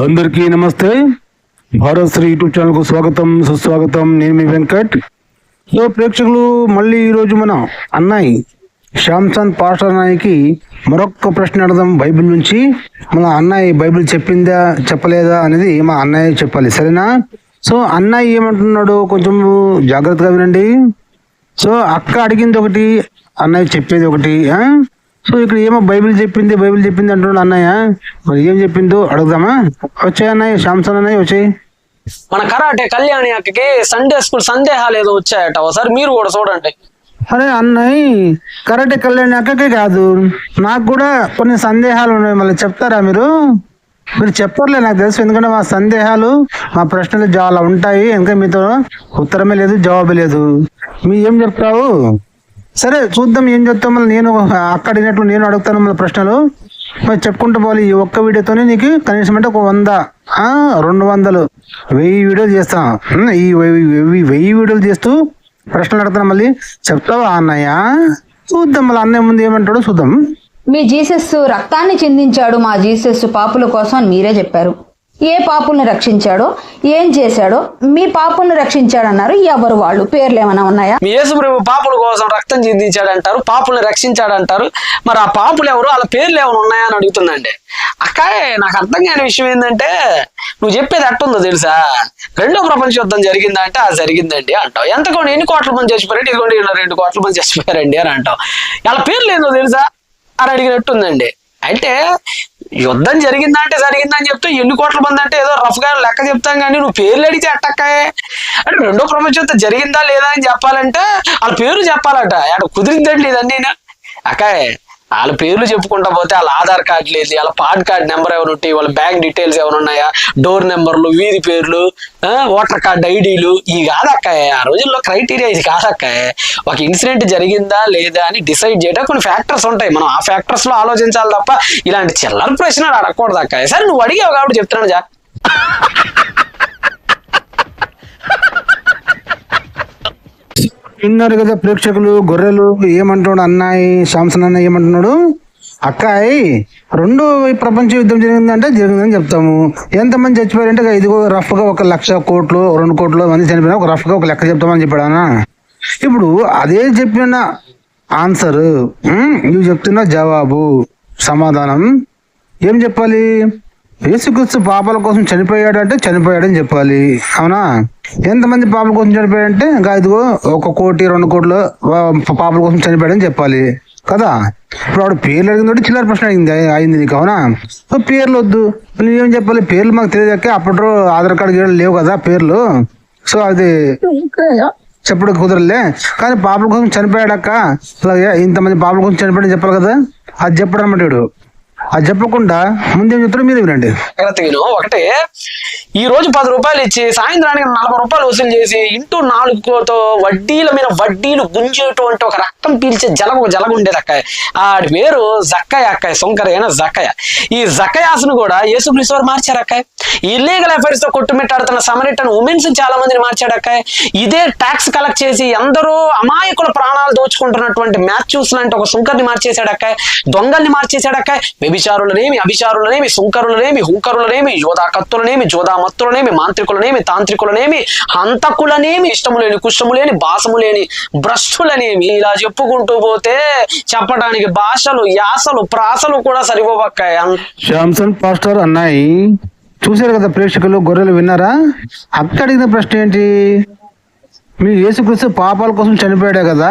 అందరికీ నమస్తే. భారత్ శ్రీ యూట్యూబ్ ఛానల్కు స్వాగతం సుస్వాగతం. నేను మీ వెంకట్. సో ప్రేక్షకులు మళ్ళీ ఈరోజు మన అన్నయ్య శ్యామ్చంద్ పాస్టర్ అన్నయ్యకి మరొక ప్రశ్న అడదాం బైబిల్ నుంచి. మన అన్నయ్య బైబిల్ చెప్పిందా చెప్పలేదా అనేది మా అన్నయ్య చెప్పాలి. సరేనా? సో అన్నయ్య ఏమంటున్నాడు కొంచెం జాగ్రత్తగా వినండి. సో అక్క అడిగింది ఒకటి అన్నయ్య చెప్పేది ఒకటి సో ఇక్కడ ఏమో బైబిల్ చెప్పింది బైబిల్ చెప్పింది అంటున్నాడు అన్నయ్య. మరి ఏం చెప్పిందో అడుగుదామా? వచ్చాయి అన్నయ్య శాంసన్ అన్నయ్య వచ్చాయి. మన కరాటే కళ్యాణి అక్కకి సండే స్కూల్ సందేహాలు ఏదో వచ్చాయట. ఒకసారి మీరు కూడా చూడండి. అరే అన్నయ్య కరెక్ట్ కళ్యాణ్ అక్కకే కాదు. నాకు కూడా కొన్ని సందేహాలు ఉన్నాయి. మళ్ళీ చెప్తారా మీరు? మీరు చెప్పర్లే నాకు తెలుసు. ఎందుకంటే మా సందేహాలు మా ప్రశ్నలు చాలా ఉంటాయి. ఇంకా మీతో ఉత్తరమే లేదు జవాబే లేదు. మీ ఏం చెప్తావు? సరే చూద్దాం ఏం చెప్తాం మళ్ళీ నేను అక్కడినట్లు నేను అడుగుతాను మళ్ళీ ప్రశ్నలు. మరి చెప్పుకుంటూ పోవాలి. ఈ ఒక్క వీడియోతోనే నీకు కనీసం అంటే ఒక వంద రెండు వందలు వెయ్యి వీడియోలు చేస్తాం. ఈ వెయ్యి వెయ్యి- వీడియోలు చేస్తూ ప్రశ్నలు అడుగుతాను మళ్ళీ. చెప్తావా అన్నయ్య? చూద్దాం మళ్ళీ అన్నయ్య ముందు ఏమంటాడో చూద్దాం. మీ జీసస్ రక్తాన్ని చిందించాడు మా జీసస్ పాపుల కోసం మీరే చెప్పారు. ఏ పాపుల్ని రక్షించాడో ఏం చేశాడో మీ పాపుల్ని రక్షించాడన్నారు. ఎవరు వాళ్ళు? పేర్లు ఏమైనా ఉన్నాయా? మీ యేసు పాపుల కోసం రక్తం చిందించాడంటారు పాపుల్ని రక్షించాడంటారు. మరి ఆ పాపులు ఎవరు? వాళ్ళ పేర్లు ఏమైనా ఉన్నాయా అని అడుగుతుందండి అక్కాయ్ నాకు అర్థం కాని విషయం ఏంటంటే నువ్వు చెప్పేది అట్టుందో తెలుసా? రెండో ప్రపంచ యుద్ధం జరిగిందా అంటే అది జరిగిందండి అంటావు. ఎంత కొన్ని ఎన్ని కోట్ల మంది చచ్చిపోయారు ఇదిగోండి రెండు కోట్ల మంది చచ్చిపోయారండి అని అంటావు. వాళ్ళ పేర్లు ఏందో తెలుసా? అని అడిగినట్టుందండి. అంటే యుద్ధం జరిగిందా అంటే జరిగిందని చెప్తే ఎన్ని కోట్ల మంది అంటే ఏదో రఫ్గా లెక్క చెప్తాం కానీ నువ్వు పేర్లు అడిగితే అట్టక్కాయే. అంటే రెండో ప్రపంచ యుద్ధం జరిగిందా లేదా అని చెప్పాలంటే వాళ్ళ పేరు చెప్పాలట. అక్కడ కుదిరిందండి ఇదన్నీ? అక్కాయ్ వాళ్ళ పేర్లు చెప్పుకుంటా పోతే వాళ్ళ ఆధార్ కార్డు లేదు వాళ్ళ పాన్ కార్డ్ నెంబర్ ఎవరు ఉంటాయి వాళ్ళ బ్యాంక్ డీటెయిల్స్ ఏమైనా ఉన్నాయా? డోర్ నెంబర్లు వీధి పేర్లు ఓటర్ కార్డ్ ఐడీలు ఇవి కాదక్కాయ. ఆ రోజుల్లో క్రైటీరియా ఇది కాదక్కాయ. ఒక ఇన్సిడెంట్ జరిగిందా లేదా అని డిసైడ్ చేయడం కొన్ని ఫ్యాక్టర్స్ ఉంటాయి. మనం ఆ ఫ్యాక్టర్స్లో ఆలోచించాలి తప్ప ఇలాంటి చిల్లర ప్రశ్నలు అడగకూడదు అక్కాయ సరే నువ్వు అడిగావు కాబట్టి చెప్తున్నాను జా. విన్నారు కదా ప్రేక్షకులు గొర్రెలు ఏమంటున్నాడు అన్నాయి శాంసన్ అన్న ఏమంటున్నాడు? అక్కాయి రెండో ప్రపంచ యుద్ధం జరిగిందంటే జరిగిందని చెప్తాము. ఎంతమంది చచ్చిపోయారంటే ఇదిగో రఫ్గా ఒక లక్ష కోట్లు రెండు కోట్లు మంది చనిపోయినా ఒక రఫ్గా ఒక లెక్క చెప్తామని చెప్పాడు అన్న. ఇప్పుడు అదే చెప్పిన ఆన్సర్ నువ్వు చెప్తున్న జవాబు సమాధానం. ఏం చెప్పాలి? యేసుక్రీస్తు పాపాల కోసం చనిపోయాడు అంటే చనిపోయాడని చెప్పాలి. అవునా? ఎంతమంది పాపల కోసం చనిపోయాడంటే ఇంకా ఇదిగో ఒక కోటి రెండు కోట్లు పాపల కోసం చనిపోయాడని చెప్పాలి. కదా? ఇప్పుడు ఆవిడ పేర్లు అడిగింది చిల్లర ప్రశ్న అడిగింది అయింది నీకు అవునా? సో పేర్లు వద్దు. నువ్వేం చెప్పాలి? పేర్లు మాకు తెలియదాక అప్పట్లో ఆధార్ కార్డు గీడలు లేవు కదా పేర్లు. సో అది చెప్పడం కుదరలే కానీ పాపల కోసం చనిపోయాడక్క. అలాగే ఇంతమంది పాపల కోసం చనిపోయాడని చెప్పాలి కదా? అది చెప్పడం అన్నమాట అది చెప్పకుండా ముందేం చెప్తారో మీరు వినండి. విను ఒకటే ఈ రోజు పది రూపాయలు ఇచ్చి సాయంత్రానికి నలభై రూపాయలు వసూలు చేసి ఇంటూ నాలుగుతో వడ్డీల మీద వడ్డీలు గుంజేటువంటి ఒక రక్తం పీల్చే జలగ ఒక జలగ ఉండేది అక్కయ్య. ఆడి పేరు జక్కయ్య అక్కయ్య సొంకరైన జక్కయ్య. ఈ జక్కయాసును కూడా యేసుక్రీస్తు వారు మార్చారు అక్కయ్య. ఇల్లీగల్ ఎఫైర్స్తో కొట్టుమిట్టాడుతున్న సమరిటన్ ఉమెన్స్ చాలా మందిని మార్చాడు అక్కయ్య. ఇదే ట్యాక్స్ కలెక్ట్ చేసి ఎందరో అమాయకుల ప్రాణాలు దోచుకుంటున్నటువంటి మ్యాథ్యూస్ లాంటి ఒక సుంకర్ని మార్చేశాడు అక్కయ్య. దొంగల్ని మార్చేశాడు అక్కయ్య. వ్యభిచారులనేమి అభిచారులనేమి సుంకరులనేమి హుంకరులనేమి యోధా కత్తులనేమి జోదా మత్తులనేమి మాంత్రికులనేమి తాంత్రికులనేమి హంతకులనేమి ఇష్టము లేని కుష్టము లేని భాసము లేని భ్రష్టులనేమి. ఇలా చెప్పుకుంటూ పోతే చెప్పడానికి భాషలు యాసలు ప్రాసలు కూడా సరిపోవక్కాయ శాంసన్ పాస్టర్ అన్నాయి. చూశారు కదా ప్రేక్షకులు గొర్రెలు విన్నారా? అక్క అడిగిన ప్రశ్న ఏంటి? మీ యేసుక్రీస్తు పాపాల కోసం చనిపోయాడే కదా?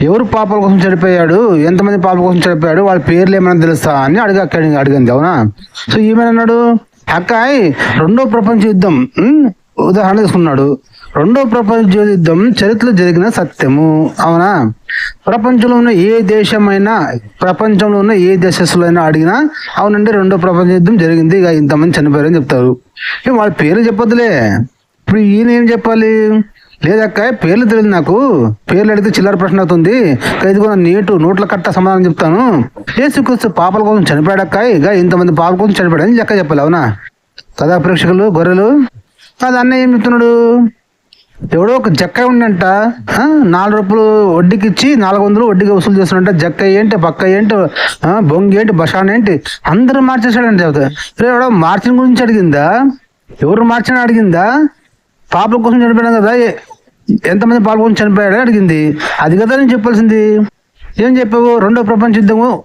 ఎవరు పాపల కోసం చనిపోయాడు? ఎంతమంది పాపల కోసం చనిపోయాడు? వాళ్ళ పేర్లు ఏమైనా తెలుసా అని అడిగి అక్క అడిగింది అవునా? సో ఏమన్నాడు అక్కాయ్ రెండో ప్రపంచ యుద్ధం ఉదాహరణ తీసుకున్నాడు. రెండో ప్రపంచ యుద్ధం చరిత్రలో జరిగిన సత్యము అవునా? ప్రపంచంలో ఉన్న ఏ దేశమైనా ప్రపంచంలో ఉన్న ఏ దేశస్తులు అయినా అడిగినా అవునండి రెండో ప్రపంచ యుద్ధం జరిగింది ఇక ఇంతమంది చనిపోయారని చెప్తారు. వాళ్ళ పేర్లు చెప్పొద్దులే? ఇప్పుడు ఈయన ఏం చెప్పాలి? లేదక్క పేర్లు తెలియదు నాకు. పేర్లు అడిగితే చిల్లర ప్రశ్న అవుతుంది. ఇదిగో నా నీటు నోట్ల కట్ట సమాధానం చెప్తాను. ఏసుక్రీస్తు పాపల కోసం చనిపోయాడక్క. ఇక ఇంతమంది పాపల కోసం చనిపోయాడని లెక్క చెప్పాలి అవునా? కదా ప్రేక్షకులు గొర్రెలు. అది అన్న ఏం చెప్తున్నాడు? ఎవడో ఒక జక్క ఉండంట. నాలుగు రూపాయలు వడ్డీకి ఇచ్చి నాలుగు వందలు వడ్డీకి వసూలు చేస్తున్నట్ట జక్క ఏంటి పక్క ఏంటి బొంగి ఏంటి బషాన్ ఏంటి? అందరూ మార్చేసాడంట చెప్తా ఎవడో మార్చిన గురించి అడిగిందా? ఎవరు మార్చిన అడిగిందా? పాపం కోసం చనిపోయాడు కదా. ఎంతమంది పాపం కోసం చనిపోయాడని అడిగింది. అది కదా నేను చెప్పాల్సింది. ఏం చెప్పావు? రెండో ప్రపంచ యుద్ధము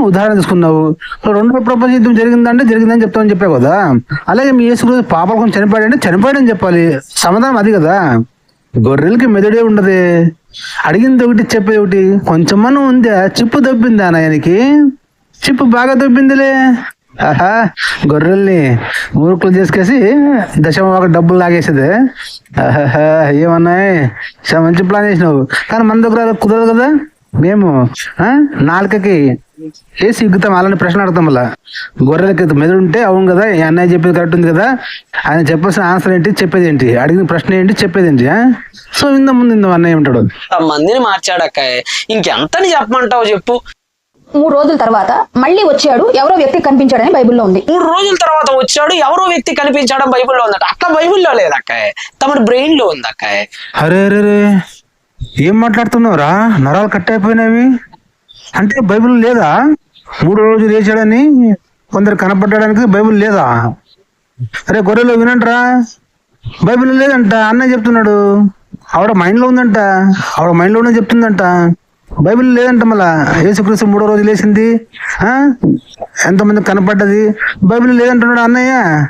ఉదాహరణ తీసుకున్నావు. రెండో ప్రపంచ యుద్ధం జరిగిందంటే జరిగిందని చెప్తామని చెప్పావు కదా. అలాగే మీ యేసు పాపల కొంచెం చనిపోయాడంటే చనిపోయాడని చెప్పాలి. సమాధానం అది కదా. గొర్రెలకి మెదడే ఉండదు. అడిగింది ఒకటి చెప్పేది ఒకటి. కొంచెం మనం ఉందా? చిప్పు దొబ్బిందా నాయనకి? చిప్పు బాగా దొబ్బిందిలే. గొర్రెల్ని మూర్ఖులు చేసుకేసి దశమ ఒక డబ్బులు లాగేసేది. ఆహా ఏమన్నాయి? చాలా మంచి ప్లాన్ చేసినావు. కానీ మన దగ్గర అలా కుదరదు కదా. మేము ఆ, నాలుకకి వేసి ఇగ్గుతాం. అలాంటి ప్రశ్న అడుగుతాం అలా గొర్రెలకి మెదడు ఉంటే అవును కదా ఈ అన్నయ్య చెప్పేది కరెక్ట్ ఉంది కదా. ఆయన చెప్పాల్సిన ఆన్సర్ ఏంటి చెప్పేది ఏంటి? అడిగిన ప్రశ్న ఏంటి చెప్పేది ఏంటి ఆ? సో ఇంత ముందు ఇంత అన్నయ్య ఉంటాడు మందిని మార్చాడక్క ఇంకెంతని చెప్పమంటావు చెప్పు. మూడు రోజుల తర్వాత మళ్ళీ వచ్చాడు ఎవరో వ్యక్తి కనిపించాడని బైబిల్లో ఉంది. మూడు రోజుల తర్వాత వచ్చాడు ఎవరో వ్యక్తి కనిపించడం బైబిల్లో ఉందట. అట్లా బైబిల్లో లేదక్క తమ బ్రెయిన్లో ఉంది అక్క అరే అరే అరే. ఏం మాట్లాడుతున్నావురా? నరాలు కట్ అయిపోయినవి అంటే బైబిల్ లేదా? మూడు రోజులు లేచాడని కొందరు కనపడడానికి బైబిల్ లేదా? అరే గొర్రెలు వినంట్రా బైబిల్ లేదంట అన్నయ్య చెప్తున్నాడు. ఆవిడ మైండ్లో ఉందంట ఆవిడ మైండ్లోనే చెప్తుందంట. బైబిల్ లేదంట మళ్ళా. యేసుక్రీస్తు మూడో రోజు లేచింది. ఎంతమంది కనపడ్డది? బైబిల్ లేదంటున్నాడు అన్నయ్య.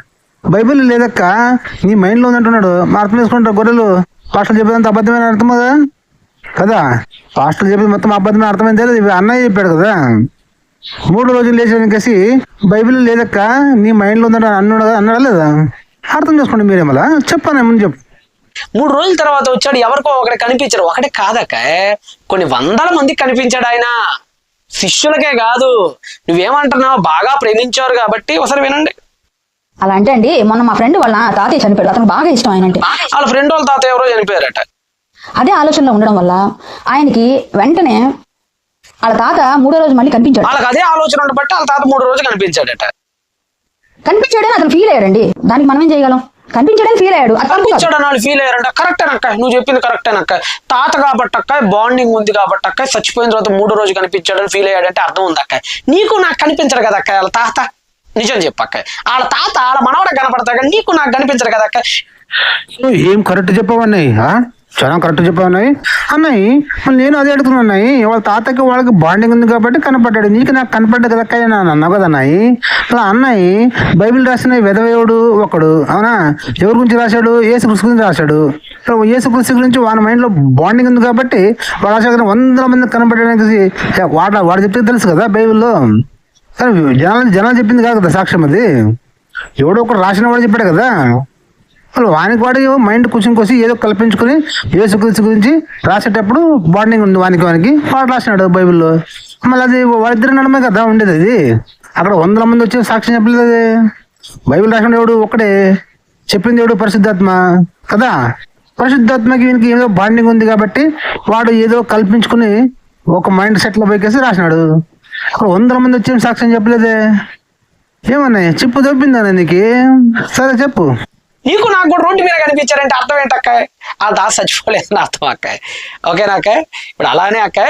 బైబిల్ లేదక్క. నీ మైండ్లో ఉందంటున్నాడు మా అర్థం చేసుకుంటారు గొర్రెలు. పాస్టర్ చెప్పేదంత అబద్ధమైన? అర్థం కదా? కదా పాస్టర్ చెప్పేది మొత్తం అబద్ధమైన అర్థమైంది తెలియదు అన్నయ్య చెప్పాడు కదా. మూడు రోజులు లేచేసి బైబిల్ లేదక్క. నీ మైండ్లో ఉందంటే అన్నాడు అన్నాడా లేదా? అర్థం చేసుకోండి మీరే మళ్ళా. చెప్పాను ముందు చెప్పు. మూడు రోజుల తర్వాత వచ్చాడు ఎవరికో ఒకటి కనిపించాడు ఒకటే కాదక్క కొన్ని వందల మందికి కనిపించాడు ఆయన. శిష్యులకే కాదు. నువ్వేమంటున్నావు బాగా ప్రేమించారు కాబట్టి ఒకసారి వినండి. అలా అంటే అండి మొన్న మా ఫ్రెండ్ వాళ్ళ తాతయ్య చనిపోయాడు. అతను బాగా ఇష్టం ఆయన అంటే. వాళ్ళ ఫ్రెండ్ వాళ్ళ తాత ఎవరో చనిపోయారట. అదే ఆలోచనలో ఉండడం వల్ల ఆయనకి వెంటనే వాళ్ళ తాత మూడో రోజు మళ్ళీ కనిపించాడు. వాళ్ళకి అదే ఆలోచన ఉండబట్టి వాళ్ళ తాత మూడు రోజులు కనిపించాడట. కనిపించాడని అతను ఫీల్ అయ్యాడండి. దానికి మనం ఏం చేయగలం? కనిపించాడని ఫీల్ అయ్యాడు. కనిపించాడు అని ఫీల్ అయ్యారంట. కరెక్ట్ అక్క నువ్వు చెప్పింది కరెక్ట్ అక్క తాత కాబట్టి అక్క బాండింగ్ ఉంది కాబట్టి అక్క చచ్చిపోయిన తర్వాత మూడో రోజు కనిపించాడని ఫీల్ అయ్యాడంటే అర్థం ఉంది అక్క నీకు నాకు కనిపించడు కదా అక్క వాళ్ళ తాత? నిజం చెప్పక్క వాళ్ళ తాత వాళ్ళ మనవడ కనపడతాడు కానీ నీకు నాకు కనిపించడు కదా అక్క నువ్వు ఏం కరెక్ట్ చెప్పావు అన్నయ్య ఆ? చాలా కరెక్ట్ చెప్పావు అన్నయ్య. అన్నాయి నేను అదే అడుగుతున్నాను వాళ్ళ తాతకి వాళ్ళకి బాండింగ్ ఉంది కాబట్టి కనపడ్డాడు. నీకు నాకు కనపడ్డా కదా అక్కయ్య నాన్న అన్నావు కదా అన్నాయి అలా అన్నాయి బైబిల్ రాసిన వెధవేవుడు ఒకడు అవునా? ఎవరి గురించి రాశాడు? ఏసు కృషి గురించి రాశాడు. ఏసు కృషి గురించి వాళ్ళ మైండ్లో బాండింగ్ ఉంది కాబట్టి వాడు రాశాడు వందల మంది కనపడడానికి వాడు వాడు చెప్తే తెలుసు కదా బైబిల్లో. కానీ జనాలు జనాలు చెప్పింది కాదు కదా సాక్ష్యం అది. ఎవడో ఒకడు రాసిన వాడు చెప్పాడు కదా. వాళ్ళు వానికి వాడి మైండ్ కూర్చొని కోసి ఏదో కల్పించుకుని యేసు గురించి రాసేటప్పుడు బాండింగ్ ఉంది వానికి వానికి. వాడు రాసినాడు బైబిల్లో. మళ్ళీ అది వాళ్ళిద్దరి నడమే కదా ఉండేది అది. అక్కడ వందల మంది వచ్చి సాక్ష్యం చెప్పలేదు అది. బైబిల్ రాసిన ఎవడు? ఒక్కడే. చెప్పింది ఎవడు? పరిశుద్ధాత్మ. కదా? పరిశుద్ధాత్మకి వీనికి ఏదో బాండింగ్ ఉంది కాబట్టి వాడు ఏదో కల్పించుకుని ఒక మైండ్ సెట్లో పైకేసి రాసినాడు. అక్కడ వందల మంది వచ్చి సాక్ష్యం చెప్పలేదే? ఏమన్నాయి? చెప్పు దొబ్బిందా నీకు. సరే చెప్పు. నీకు నాకు కూడా రోడ్డు మీద కనిపించారంటే అర్థం ఏంటక్క ఆ తాత చచ్చిపోలేదని అర్థం అక్క ఓకేనా అక్క ఇప్పుడు అలానే అక్క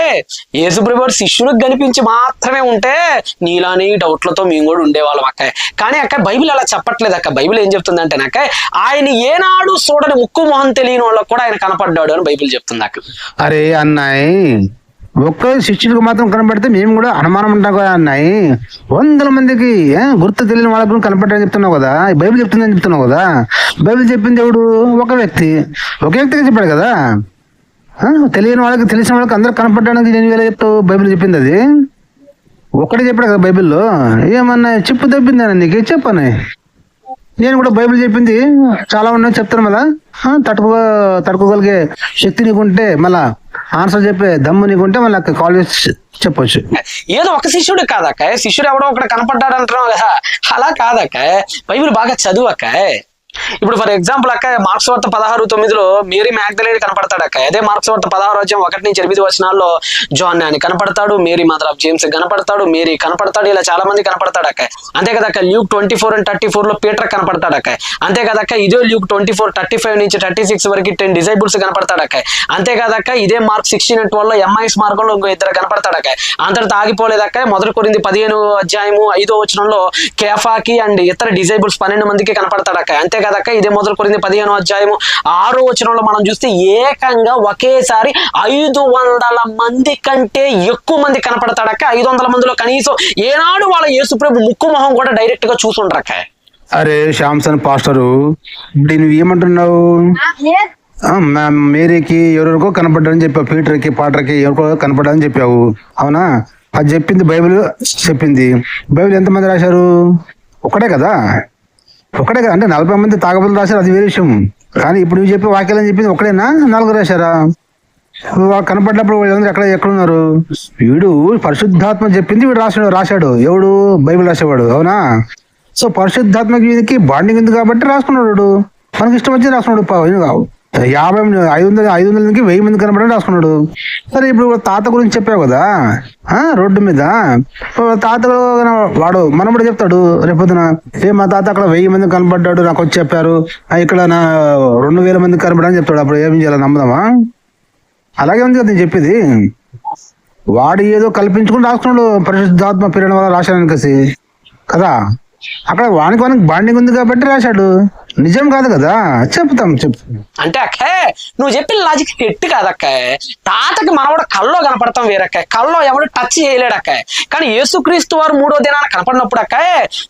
యేసుప్రభుడు శిష్యులకు కనిపించి మాత్రమే ఉంటే నీలానే డౌట్లతో మేము కూడా ఉండేవాళ్ళం అక్క కానీ అక్క బైబిల్ అలా చెప్పట్లేదు అక్క బైబిల్ ఏం చెప్తుందంటే అక్క ఆయన ఏనాడు చూడని ముక్కు మొహం తెలియని వాళ్ళకి కూడా ఆయన కనపడ్డాడు అని బైబిల్ చెప్తుంది అక్క అరే అన్నాయి ఒక్క శిష్యుడికి మాత్రం కనపడితే మేము కూడా అనుమానం ఉంటాం కదా అన్నాయి. వందల మందికి గుర్తు తెలియని వాళ్ళకు కూడా చెప్తున్నావు కదా? బైబిల్ చెప్తుందని చెప్తున్నావు కదా? బైబిల్ చెప్పింది ఎవడు? ఒక వ్యక్తి. ఒక వ్యక్తికి చెప్పాడు కదా? తెలియని వాళ్ళకి తెలిసిన వాళ్ళకి అందరూ కనపడడానికి నేను వేరే చెప్తావు? బైబిల్ చెప్పింది అది? ఒక్కడే చెప్పాడు కదా బైబిల్లో. ఏమన్నా చెప్పు దొబ్బిందా నీకు? చెప్పని నేను కూడా బైబిల్ చెప్పింది. చాలా ఉన్నాయి చెప్తాను మళ్ళా. తట్టుకో తట్టుకోగలిగే శక్తి నీకుంటే మళ్ళా ఆన్సర్ చెప్పే దమ్ము నీకుంటే మళ్ళీ కాల్ చేసి చెప్పొచ్చు. ఏదో ఒక శిష్యుడు కాదక్క శిష్యుడు ఎవడో ఒకటి కనపడ్డాడు అంటున్నావు కదా. అలా కాదక్క బైబిల్ బాగా చదువు అక్క ఇప్పుడు ఫర్ ఎగ్జాంపుల్ అక్క మార్క్స్ వార్త పదహారు తొమ్మిదిలో మేరీ మ్యాగ్దలేని కనపడతాడు అక్క. అదే మార్క్స్ వార్త పదహారు వచ్చాం ఒకటి నుంచి ఎనిమిది వచనాల్లో జాన్ అని కనపడతాడు మేరీ మదర్ ఆఫ్ జేమ్స్ కనపడతాడు మేరీ కనపడతాడు ఇలా చాలా మంది కనపడతాడు అక్క. అంతే కదా అక్క Luke twenty four and thirty ఫోర్లో పీటర్ కనపడతాడు అక్క. అంతే కదా అక్క ఇదే Luke twenty four thirty five నుంచి థర్టీ సిక్స్ వరకు టెన్ డిజైబుల్స్ కనపడతాడు అక్క. అంతే కదా అక్క ఇదే మార్క్ సిక్స్టీన్ అండ్ ట్వెల్వ్లో ఎంఐఎస్ మార్గంలో ఇంకో ఇద్దరు కనపడతాడు అక్క. అంతటితో ఆగిపోలేదక్క మొదటి కొరింది పదిహేను అధ్యాయము ఐదో వచనంలో కేఫాకి అండ్ ఇతర డిజైబుల్స్ పన్నెండు మందికి కనపడతాడక్క అంతే కదక్క. ఇదే మొదలు కొరింది పదిహేను అధ్యాయము. ఆరో వచనంలో మనం చూస్తే ఏకంగా ఒకేసారి ఐదు వందల మంది కంటే ఎక్కువ మంది కనపడతాడక్క. ఐదు వందల మందిలో కనీసం ఏనాడు వాళ్ళ యేసుప్రభు ముక్కు మొహం కూడా డైరెక్ట్గా చూసుండ్రక్క. అరే శ్యామ్సన్ పాస్టరు ఇప్పుడు నువ్వు ఏమంటున్నావు? ఆ, మా- మేరీకి ఎవరెవరికో కనపడ్డారని చెప్పావు. పీటర్కి పాటర్కి ఎవరికో కనపడ్డారని చెప్పావు. అవునా? అది చెప్పింది బైబిల్ చెప్పింది. బైబిల్ ఎంతమంది రాశారు? ఒకటే కదా? ఒకటే కదా అంటే నలభై మంది తాగబోతులు రాశారు అది వేరే విషయం. కానీ ఇప్పుడు నువ్వు చెప్పే అని చెప్పింది ఒకడేనా నలుగురు రాశారా? వాళ్ళు కనపడినప్పుడు వీళ్ళందరూ ఎక్కడ ఎక్కడున్నారు? వీడు పరిశుద్ధాత్మ చెప్పింది వీడు రాశాడు రాశాడు. ఎవడు? బైబిల్ రాసేవాడు అవునా? సో పరిశుద్ధాత్మకి వీడికి బాండింగ్ ఉంది కాబట్టి రాసుకున్నాడు మనకి ఇష్టం వచ్చి రాసుకున్నాడు. ప- యాభై ఐదు వందల ఐదు వందల నుంచి వెయ్యి మంది కనపడని రాసుకున్నాడు. సరే ఇప్పుడు తాత గురించి చెప్పావు కదా? రోడ్డు మీద. తాత వాడు మనం కూడా చెప్తాడు రేపొద్దున ఏ మా తాత అక్కడ వెయ్యి మంది కనపడ్డాడు నాకు వచ్చి చెప్పారు. ఇక్కడ నా రెండు వేల మంది కనబడని చెప్తాడు. అప్పుడు ఏం చేయాలి నమ్మదామా? అలాగే ఉంది కదా నేను చెప్పేది. వాడు ఏదో కల్పించుకుని రాసుకున్నాడు పరిశుద్ధాత్మ పీరియడ్ వల్ల రాశాను కసి కదా? అక్కడ వానికి వానికి బాండింగ్ ఉంది కాబట్టి రాశాడు. నిజం కాదు కదా? చెప్తాం చెప్తాం అంటే అక్కే నువ్వు చెప్పిన లాజిక్ ఎట్టు కాదక్క తాతకి మనవడు కల్లో కనపడతాం వేరక్క కల్లో ఎవడు టచ్ చేయలేడక్క కానీ యేసుక్రీస్తు వారు మూడో దినాన కనపడినప్పుడు అక్క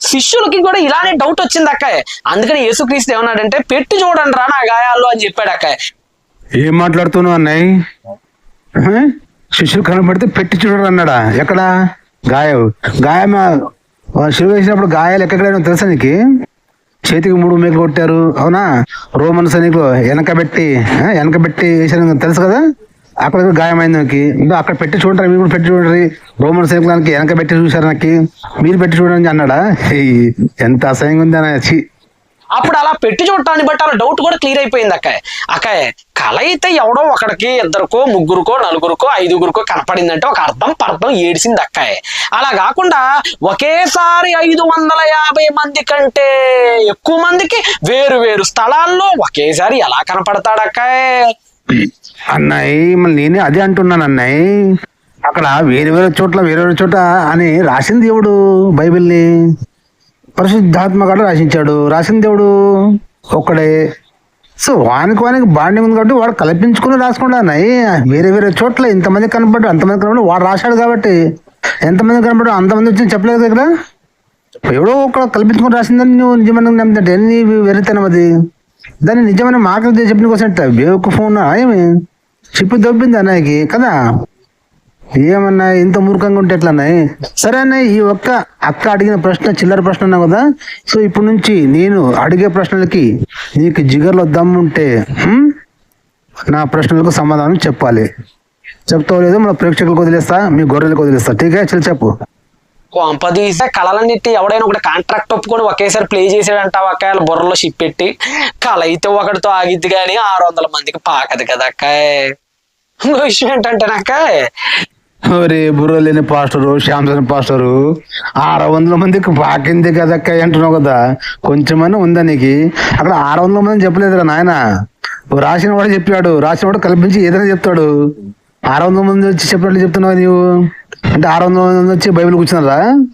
శిష్యులకి కూడా ఇలానే డౌట్ వచ్చింది అక్క. అందుకని యేసుక్రీస్తు ఏమన్నాడంటే పెట్టి చూడండి రా నా గాయాల్లో అని చెప్పాడు అక్క. ఏం మాట్లాడుతున్నావు అన్నయ్య? శిష్యులు కనపడితే పెట్టి చూడరు అన్నాడా? ఎక్కడ? గాయం. గాయం శివ వేసినప్పుడు గాయాలు ఎక్కడైనా తెలుసా నీకు? చేతికి మూడు మేకలు కొట్టారు. అవునా? రోమన్ సైనికులు వెనకబెట్టి వెనకబెట్టి వేసారు తెలుసు కదా? అక్కడ గాయమైంది నాకు. ఇంకా అక్కడ పెట్టి చూడండి మీరు కూడా పెట్టి చూడండి. రోమన్ సైనికులకి వెనకబెట్టి చూసారు నాకు. మీరు పెట్టి చూడండి అన్నాడా? ఎంత అసహ్యంగా ఉంది అన్న. ఛీ. అప్పుడు అలా పెట్టి చూడటాన్ని బట్టి అలా డౌట్ కూడా క్లియర్ అయిపోయింది అక్క అక్క కళ అయితే ఎవడో ఒకడికి ఇద్దరికో ముగ్గురుకో నలుగురుకో ఐదుగురికో కనపడిందంటే ఒక అర్థం పర్థం ఏడిసింది అక్క అలా కాకుండా ఒకేసారి ఐదు వందల యాభై మంది కంటే ఎక్కువ మందికి వేరు వేరు స్థలాల్లో ఒకేసారి ఎలా కనపడతాడక్కాయే అన్నయ్య మళ్ళీ నేనే అదే అంటున్నాను అన్నయ్య. అక్కడ వేరు వేరే చోట్ల వేరే వేరే చోట అని రాసింది దేవుడు బైబిల్ని? పరిశుద్ధాత్మ కూడా రాసించాడు. రాసిన దేవుడు ఒక్కడే. సో వానికి వానికి బాండింగ్ ఉంది కాబట్టి వాడు కల్పించుకుని రాసుకున్నాయి వేరే వేరే చోట్ల ఇంతమంది కనపడ్డు అంతమంది కనపడు వాడు రాశాడు కాబట్టి ఎంతమంది కనపడు అంతమంది వచ్చి చెప్పలేదు కదా ఎవడో ఒక కల్పించుకుని రాసిందని నువ్వు నిజమైన నమ్మితే నీ వెరితనం అది. దాన్ని నిజమైన మాటలు చెప్పిన కోసం బేవకు ఫోన్ ఏమి? చెప్పి దొబ్బింది అన్నయ్యకి కదా? ఏమన్నా ఇంత మూర్ఖంగా ఉంటే ఎట్లా సరే అన్నయ్య ఈ ఒక్క అక్క అడిగిన ప్రశ్న చిల్లర ప్రశ్న అన్నావు కదా? సో ఇప్పుడు నుంచి నేను అడిగే ప్రశ్నలకి నీకు జిగర్లో దమ్ముంటే నా ప్రశ్నలకు సమాధానం చెప్పాలి. చెప్తావు లేదో మన ప్రేక్షకులకు వదిలేస్తా మీ గొర్రెలకు వదిలేస్తా. ఠీకే చెల్లి చెప్పు. కొంపదీసే కళలన్నిటి ఎవడైనా ఒకటి కాంట్రాక్ట్ ఒప్పుకొని ఒకేసారి ప్లే చేసాడంట ఒకవేళ బుర్రలో షిప్ పెట్టి. కళ అయితే ఒకటితో ఆగిద్ది కానీ ఆరు వందల మందికి పాకదు కదా అక్క ఇంకో విషయం ఏంటంటే నాక రే బుర్ర లేని పాస్టరు శాంసన్ పాస్టరు. ఆరు వందల మందికి పాకింది కదక్క అంటున్నావు కదా. కొంచెమని ఉందా నీకు? అక్కడ ఆరు వందల మంది చెప్పలేదురా నాయన. రాసిన వాడు చెప్పాడు. రాసిన వాడు కల్పించి ఏదైనా చెప్తాడు. ఆరు వందల మంది వచ్చి చెప్పినట్లు చెప్తున్నావు నీవు? అంటే ఆరు వందల మంది వచ్చి బైబిల్ కూర్చున్నారా?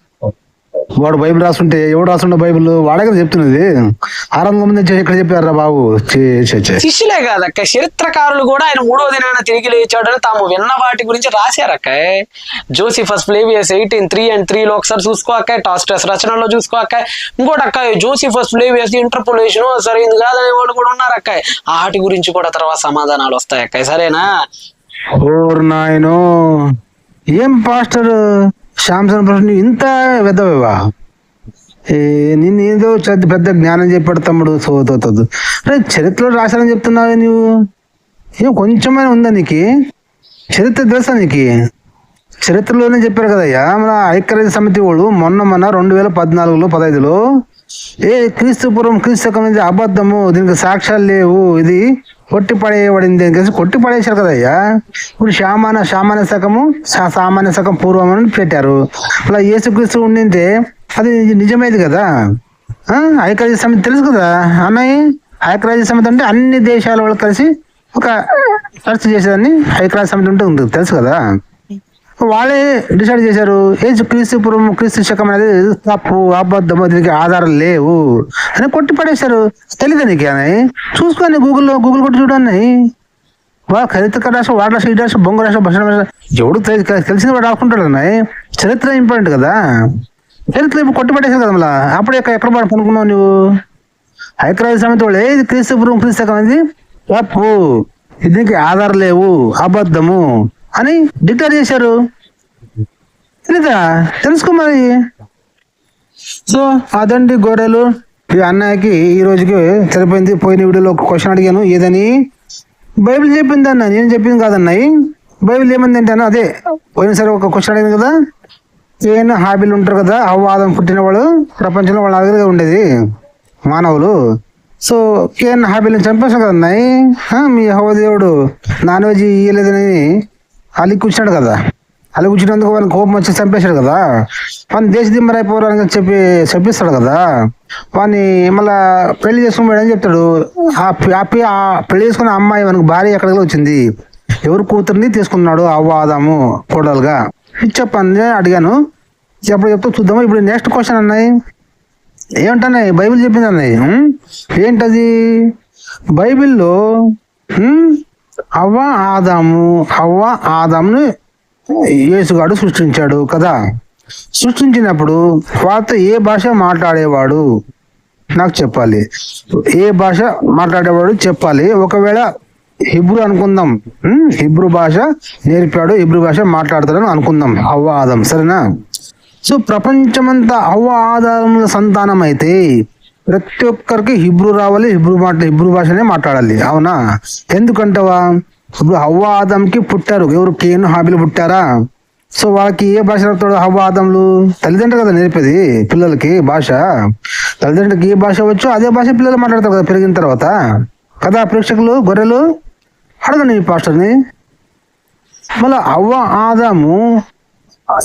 వాడు బైబిల్ రాస్తుంటే ఎవడు రాస్తుండే బైబిల్? వాడే కదా చెప్తున్నది. ఆరు వందల మంది వచ్చి ఎక్కడ చెప్పారా బాబు శిష్యులే కాదక్క. చరిత్రకారులు కూడా ఆయన మూడో దినాన తిరిగి లేచాడని తాము విన్న వాటి గురించి రాశారక్క. Josephus Flavius eighteen three and త్రీలో ఒకసారి చూసుకోక టాస్టస్ రచనలో చూసుకోక ఇంకోటి అక్క జోసిఫస్ ఫ్లేవియస్ ఇంటర్పోలేషన్ సరైనది కాదనే వాళ్ళు కూడా ఉన్నారక్క. వాటి గురించి కూడా తర్వాత సమాధానాలు వస్తాయక్క. సరేనా? ఓర్ నాయనో. ఏం పాస్టర్? శాంసన్ ప్రశ్న ఇంత పెద్దవా ఏ నిన్ను ఏదో పెద్ద పెద్ద జ్ఞానం చెప్పాడు తమ్ముడు సోదోతోదు అరే చరిత్రలో రాశారని చెప్తున్నావు నువ్వు ఏం కొంచెమైనా ఉందా నీకు? చరిత్ర తెలుసా నీకు? చరిత్రలోనే చెప్పారు కదయ్యా మన ఐక్యరాజ్య సమితి వాళ్ళు మొన్న మొన్న రెండు వేల పద్నాలుగులో పదహైదులో ఏ క్రీస్తుపూర్వం క్రీస్తు అబద్ధము దీనికి సాక్ష్యాలు లేవు ఇది కొట్టి పడేయబడింది అని కలిసి కొట్టి పడేశారు కదయ్యా ఇప్పుడు సామాన్య సామాన్య శకము సా- సామాన్య శకం పూర్వం అని పెట్టారు. అలా యేసుక్రీస్తు ఉండింటే అది నిజమేది కదా? ఐక్యరాజ్య సమితి తెలుసు కదా? అన్నయ్య ఐక్యరాజ్య సమితి అంటే అన్ని దేశాల వాళ్ళు కలిసి ఒక చర్చ చేసేదాన్ని. ఐక్యరాజ్య సమితి ఉంటుంది తెలుసు కదా? వాళ్ళే డిసైడ్ చేశారు ఏజ్ క్రీస్తు పూర్వం క్రీస్తు శకం అనేది తప్పు అబద్ధము దీనికి ఆధారం లేవు అని కొట్టి పడేశారు. తెలియదు నీకు అని చూసుకొని గూగుల్లో గూగుల్ కొట్టి చూడండి వా చరిత్ర రాశ వాడ రాష్ట్రం ఈ రాశ బొంగు రాశ బస్ ఎవడు తెలిసింది తెలిసిన వాడు ఆడుకుంటాడు అన్నాయి చరిత్ర ఇంపార్టెంట్ కదా. చరిత్ర ఇప్పుడు కొట్టి పడేశారు కదా మళ్ళీ. అప్పుడు ఎక్కడ ఎక్కడ నువ్వు? హైదరాబాద్ సమితి వాళ్ళు ఏది క్రీస్తు పూర్వం క్రీస్తు అనేది తప్పు. దీనికి ఆధారం లేవు. అబద్ధము. అని డిక్లేర్ చేశారు. తెలీదా తెలుసుకో మరి. సో అదండి గొర్రెలు ఈ అన్నయ్యకి ఈ రోజుకి సరిపోయింది. పోయిన వీడియోలో ఒక క్వశ్చన్ అడిగాను. ఏదని? బైబిల్ చెప్పింది అన్న నేను చెప్పింది కాదన్నాయి బైబిల్ ఏమంది అంటే అన్న అదే. పోయినసారి ఒక క్వశ్చన్ అడిగింది కదా. ఏమైనా హాబీలు ఉంటారు కదా అవ్వాదం పుట్టిన వాళ్ళు ప్రపంచంలో వాళ్ళ దగ్గర ఉండేది మానవులు. సో కేన్ హాబీలను చంపేస్తాం కదా అన్నాయి మీ హోదేవుడు నాన్ వెజ్ ఇయ్యలేదని అలి కూర్చున్నాడు కదా. అల్లి కూర్చున్నందుకు వాళ్ళని కోపం వచ్చి చంపేశాడు కదా. వాడిని దేశ దిమ్మరైపోవాలని చెప్పి చెప్పిస్తాడు కదా. వాడిని మళ్ళా పెళ్ళి చేసుకున్నాడు అని చెప్తాడు. ఆ పి- ఆ పెళ్ళి చేసుకున్న అమ్మాయి మనకు భార్య ఎక్కడికి వచ్చింది? ఎవరు కూతుర్ని తీసుకున్నాడు అవ్వాదాము కోడలుగా? చెప్పని అడిగాను. ఎప్పుడు చెప్తా చూద్దాము? ఇప్పుడు నెక్స్ట్ క్వశ్చన్ అన్నాయి ఏమంటున్నాయి బైబిల్ చెప్పింది అన్నాయి ఏంటది? బైబిల్లో అవ్వ ఆదాము అవ్వ ఆదాముని యేసుగాడు సృష్టించాడు కదా. సృష్టించినప్పుడు వారితో ఏ భాష మాట్లాడేవాడు? నాకు చెప్పాలి. ఏ భాష మాట్లాడేవాడు చెప్పాలి. ఒకవేళ హిబ్రూ అనుకుందాం. హిబ్రూ భాష నేర్పాడు హిబ్రూ భాష మాట్లాడతాడని అనుకుందాం. అవ్వ ఆదం సరేనా? సో ప్రపంచమంతా అవ్వ ఆదాముల సంతానం అయితే ప్రతి ఒక్కరికి హిబ్రూ రావాలి హిబ్రూ మాట హిబ్రూ భాషనే మాట్లాడాలి. అవునా? ఎందుకంటవా? ఇప్పుడు హవ్వ ఆదంకి పుట్టారు. ఎవరు కేను హాబీలు పుట్టారా? సో వాళ్ళకి ఏ భాష నేర్పుతాడు హవ్వ ఆదంలు? తల్లిదండ్రులు కదా నేర్పేది పిల్లలకి భాష. తల్లిదండ్రులకి ఏ భాష వచ్చో అదే భాష పిల్లలు మాట్లాడతారు కదా పెరిగిన తర్వాత. కదా ప్రేక్షకులు గొర్రెలు? అడగండి ఈ పాస్టర్ని. మళ్ళీ అవ్వ ఆదాము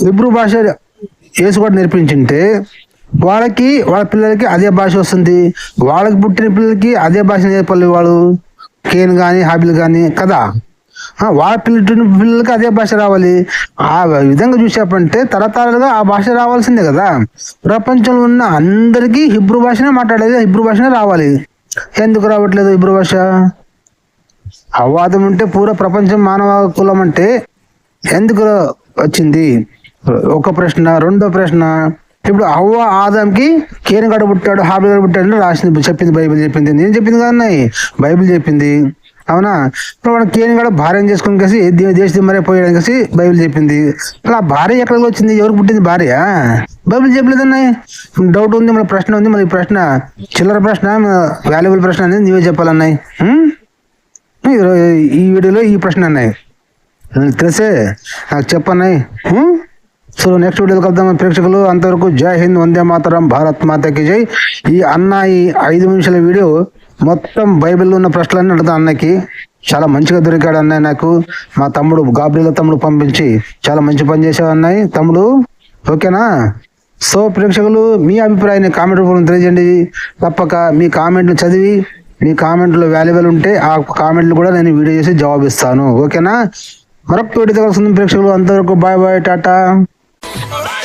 హిబ్రూ భాష యేసు కూడా నేర్పించింటే వాళ్ళకి వాళ్ళ పిల్లలకి అదే భాష వస్తుంది. వాళ్ళకి పుట్టిన పిల్లలకి అదే భాష నేర్పాలి వాళ్ళు. కేన్ కానీ హాబిల్ కానీ కదా? వాళ్ళ పిల్లల పిల్లలకి అదే భాష రావాలి. ఆ విధంగా చూసామంటే తరతరాలుగా ఆ భాష రావాల్సిందే కదా? ప్రపంచంలో ఉన్న అందరికీ హిబ్రూ భాషనే మాట్లాడేది హిబ్రూ భాషనే రావాలి. ఎందుకు రావట్లేదు హిబ్రూ భాష? అవాదం ఉంటే పూర ప్రపంచం మానవ కులం అంటే ఎందుకు వచ్చింది? ఒక ప్రశ్న రెండో ప్రశ్న. ఇప్పుడు అవ్వ ఆదాంకి గడ పుట్టాడు హాబిగడ పుట్టాడు రాసింది చెప్పింది బైబిల్ చెప్పింది. నేను చెప్పింది కదా బైబిల్ చెప్పింది. అవునా? ఇప్పుడు వాడు కేనగడ భార్యను చేసుకుని కలిసి దేశ దిమ్మరే పోయాడు కలిసి బైబిల్ చెప్పింది. అలా భార్య ఎక్కడికి వచ్చింది? ఎవరికి పుట్టింది భార్య? బైబిల్ చెప్పలేదు అన్నాయి డౌట్ ఉంది మన ప్రశ్న ఉంది. మరి ప్రశ్న చిల్లర ప్రశ్న వాల్యుబుల్ ప్రశ్న అనేది నీవే చెప్పాలన్నాయి. ఈ- వీడియోలో ఈ ప్రశ్న అన్నాయి. తెలిసే? నాకు చెప్పన్నాయి. సో నెక్స్ట్ వీడియోలో కలుద్దాం ప్రేక్షకులు. అంతవరకు జై హింద్ వందే మాతరం భారత్ మాతకి జై. ఈ అన్న ఈ ఐదు నిమిషాల వీడియో మొత్తం బైబిల్లో ఉన్న ప్రశ్నలన్నీ అడుగుతా అన్నకి చాలా మంచిగా దొరికాడు అన్నయ్య నాకు. మా తమ్ముడు గాబ్రీల తమ్ముడు పంపించి చాలా మంచి పని చేసావు అన్నయ్య. తమ్ముడు ఓకేనా? సో ప్రేక్షకులు మీ అభిప్రాయాన్ని కామెంట్ రూపంలో తెలియజేయండి. తప్పక మీ కామెంట్లు చదివి మీ కామెంట్లో వాల్యుబుల్ ఉంటే ఆ కామెంట్లు కూడా నేను వీడియో చేసి జవాబిస్తాను. ఓకేనా? మరొక వీడియో కలుస్తుంది ప్రేక్షకులు. అంతవరకు బాయ్ బాయ్ టాటా. Alright.